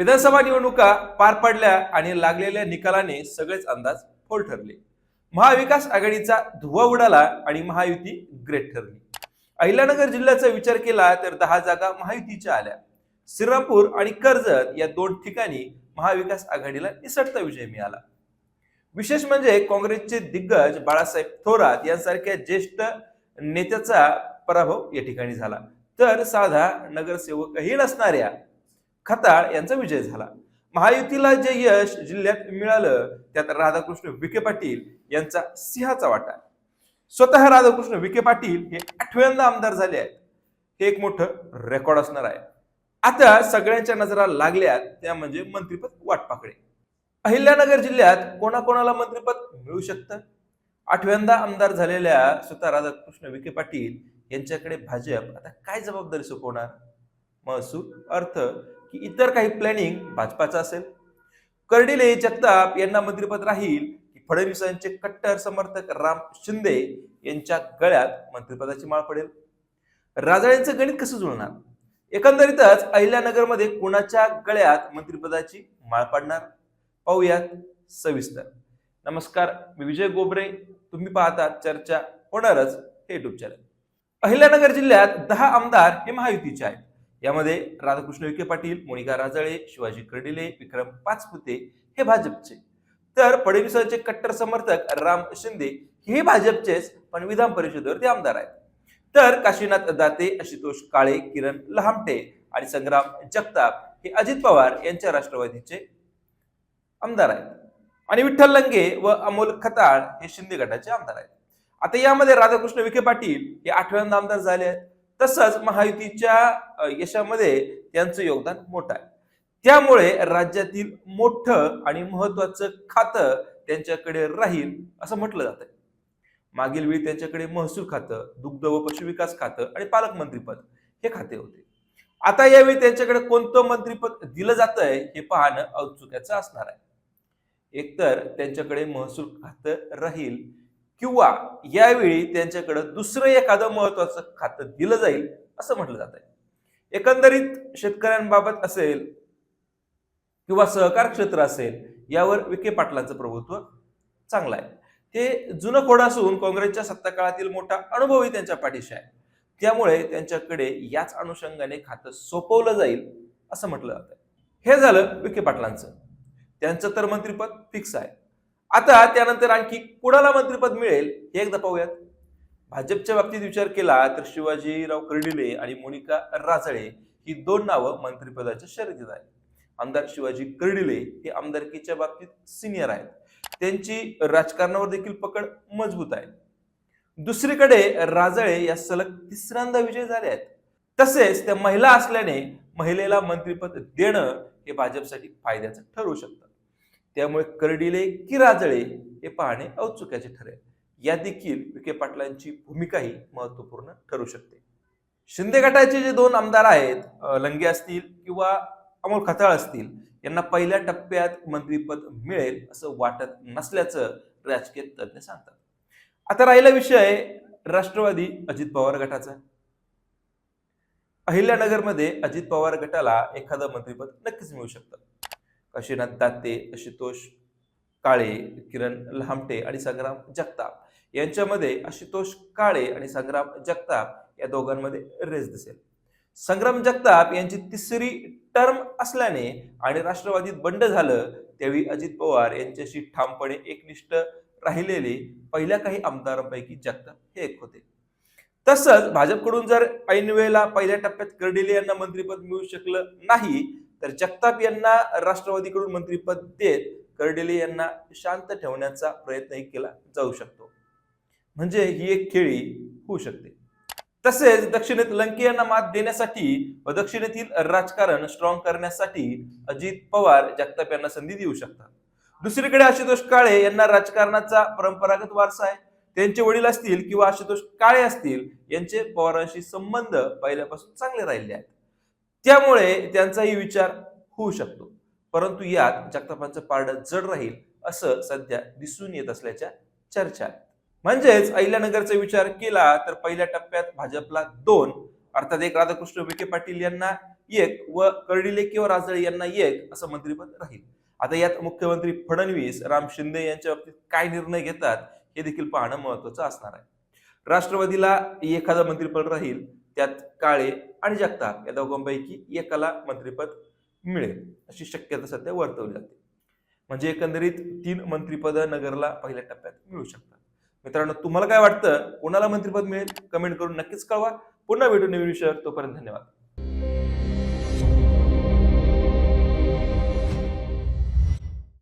विधानसभा निवडणुका पार पडल्या आणि लागलेल्या निकालाने सगळेच अंदाज फोल ठरले. महाविकास आघाडीचा धुवा उडाला आणि महायुती ग्रेट ठरली. अहिल्यानगर जिल्ह्याचा विचार केला तर दहा जागा महायुतीच्या आल्या. श्रीरामपूर आणि कर्जत या दोन ठिकाणी महाविकास आघाडीला निसटता विजय मिळाला. विशेष म्हणजे काँग्रेसचे दिग्गज बाळासाहेब थोरात यांसारख्या ज्येष्ठ नेत्याचा पराभव या ठिकाणी झाला. तर साधा नगरसेवकही नसणाऱ्या खताळ यांचा विजय झाला. महायुतीला जे यश जिल्ह्यात मिळालं त्यात राधाकृष्ण विखे पाटील यांचा सिंहाचा वाटा स्वतः राधाकृष्ण विखे पाटील हे आठव्यांदा आमदार झाले आहेत. हे एक मोठं रेकॉर्ड असणार आहे. आता सगळ्यांच्या नजरा लागल्यात त्या म्हणजे मंत्रीपद वाटपाकडे. अहिल्यानगर जिल्ह्यात कोणाकोणाला मंत्रीपद मिळू शकतं? आठव्यांदा आमदार झालेल्या स्वतः राधाकृष्ण विखे पाटील यांच्याकडे भाजप आता काय जबाबदारी सोपवणार? महसूल अर्थ की इतर काही प्लॅनिंग भाजपाचं असेल. कर्डिले जगताप यांना मंत्रिपद राहील की फडणवीसांचे कट्टर समर्थक राम शिंदे यांच्या गळ्यात मंत्रिपदाची माळ पडेल. राजाळ्यांचं गणित कसं जुळणार? एकंदरीतच अहिल्यानगरमध्ये कुणाच्या गळ्यात मंत्रिपदाची माळ पडणार? पाहूयात सविस्तर. नमस्कार मी विजय गोबरे. तुम्ही पाहता चर्चा होणारच हे युट्यूब चॅनल अहिल्यानगर जिल्ह्यात दहा आमदार हे महायुतीचे आहेत. यामध्ये राधाकृष्ण विखे पाटील मोनिका राजळे शिवाजी कर्डिले विक्रम पाचपुते हे भाजपचे. तर फडणवीसांचे कट्टर समर्थक राम शिंदे हे भाजपचेच पण विधान परिषदेवर ते आमदार आहेत. तर काशीनाथ दाते आशुतोष काळे किरण लहामटे आणि संग्राम जगताप हे अजित पवार यांच्या राष्ट्रवादीचे आमदार आहेत. आणि विठ्ठल लंगे व अमोल खताळ हे शिंदे गटाचे आमदार आहेत. आता यामध्ये राधाकृष्ण विखे पाटील हे आठव्यांदा आमदार झाले आहेत. तसंच महायुतीच्या यशामध्ये त्यांचं योगदान मोठं आहे. त्यामुळे राज्यातील मोठं आणि महत्वाचं खातं त्यांच्याकडे राहील असं म्हटलं जात आहे मागील वेळी त्यांच्याकडे महसूल खातं दुग्ध व पशुविकास खातं आणि पालकमंत्रीपद हे खाते होते. आता यावेळी त्यांच्याकडे कोणतं मंत्रीपद दिलं जात आहे हे पाहणं औत्सुक्याचं असणार आहे. एकतर त्यांच्याकडे महसूल खातं राहील किंवा यावेळी त्यांच्याकडं दुसरं एखादं महत्वाचं खातं दिलं जाईल असं म्हटलं जात आहे. एकंदरीत शेतकऱ्यांबाबत असेल किंवा सहकार क्षेत्र असेल यावर विखे पाटलांचं प्रभुत्व चांगलं आहे. ते जुनं खोड असून काँग्रेसच्या सत्ताकाळातील मोठा अनुभवही त्यांच्या पाठीशी आहे. त्यामुळे त्यांच्याकडे याच अनुषंगाने खातं सोपवलं जाईल असं म्हटलं जातं हे झालं विखे पाटलांचं. त्यांचं तर मंत्रीपद फिक्स आहे. आता त्यानंतर आणखी कुणाला मंत्रीपद मिळेल हे एकदा पाहूयात. भाजपच्या बाबतीत विचार केला तर शिवाजीराव कर्डिले आणि मोनिका राजळे ही दोन नावं मंत्रिपदाच्या शर्यतीत आहेत. आमदार शिवाजी कर्डिले हे आमदारकीच्या बाबतीत सिनियर आहेत. त्यांची राजकारणावर देखील पकड मजबूत आहे. दुसरीकडे राजळे या सलग तिसऱ्यांदा विजय झाले आहेत. तसेच त्या महिला असल्याने महिलेला मंत्रिपद देणं हे भाजपसाठी फायद्याचं ठरू शकतं. त्यामुळे कर्डिले की राजळे हे पाहणे औत्सुक्याचे ठरेल. या देखील विखे पाटलांची भूमिकाही महत्त्वपूर्ण ठरू शकते. शिंदे गटाचे जे दोन आमदार आहेत लंगे असतील किंवा अमोल खताळ असतील यांना पहिल्या टप्प्यात मंत्रीपद मिळेल असं वाटत नसल्याचं राजकीय तज्ज्ञ सांगतात. आता राहिला विषय राष्ट्रवादी अजित पवार गटाचा. अहिल्यानगरमध्ये अजित पवार गटाला एखादं मंत्रीपद नक्कीच मिळू शकतं. काशीनाथ दाते आशुतोष काळे किरण लहामटे आणि संग्राम जगताप. यांच्यामध्ये आशुतोष काळे आणि संग्राम जगताप या दोघांमध्ये रेस दिसेल. संग्राम जगताप यांची तिसरी टर्म असल्याने आणि राष्ट्रवादीत बंड झालं त्यावेळी अजित पवार यांच्याशी ठामपणे एकनिष्ठ राहिलेले पहिल्या काही आमदारांपैकी जगताप हे एक होते. तसंच भाजपकडून जर ऐनवेळेला पहिल्या टप्प्यात कर्डिले यांना मंत्रिपद मिळू शकलं नाही तर जगताप यांना राष्ट्रवादीकडून मंत्रीपद देत कर्डिले यांना शांत ठेवण्याचा प्रयत्नही केला जाऊ शकतो. म्हणजे ही एक खेळी होऊ शकते. तसेच दक्षिणेत लंके यांना मात देण्यासाठी व दक्षिणेतील राजकारण स्ट्रॉंग करण्यासाठी अजित पवार जगताप यांना संधी देऊ शकतात. दुसरीकडे आशुतोष काळे यांना राजकारणाचा परंपरागत वारसा आहे. त्यांचे वडील असतील किंवा आशुतोष काळे असतील यांचे पवारांशी संबंध पहिल्यापासून चांगले राहिले आहेत. त्यामुळे त्यांचाही विचार होऊ शकतो. परंतु यात जगतापांचं पारडं जड राहील असं सध्या दिसून येत असल्याच्या चर्चा आहेत. म्हणजेच अहिल्यानगरचा विचार केला तर पहिल्या टप्प्यात भाजपला दोन अर्थात एक राधाकृष्ण विखे पाटील यांना एक व कर्डिले किंवा राजळे यांना एक असं मंत्रिपद राहील. आता यात मुख्यमंत्री फडणवीस राम शिंदे यांच्या बाबतीत काय निर्णय घेतात हे देखील पाहणं महत्वाचं असणार आहे. राष्ट्रवादीला एखादं मंत्रिपद राहील त्यात काळे आणि जगताप या दोघांपैकी एकाला मंत्रिपद मिळेल अशी शक्यता सध्या वर्तवली जाते. म्हणजे एकंदरीत तीन मंत्रिपद नगरला पहिल्या टप्प्यात मिळू शकतात. मित्रांनो तुम्हाला काय वाटतं? कोणाला मंत्रिपद मिळेल? कमेंट करून नक्कीच कळवा. पुन्हा भेटून नवीन विषयावर. तोपर्यंत धन्यवाद.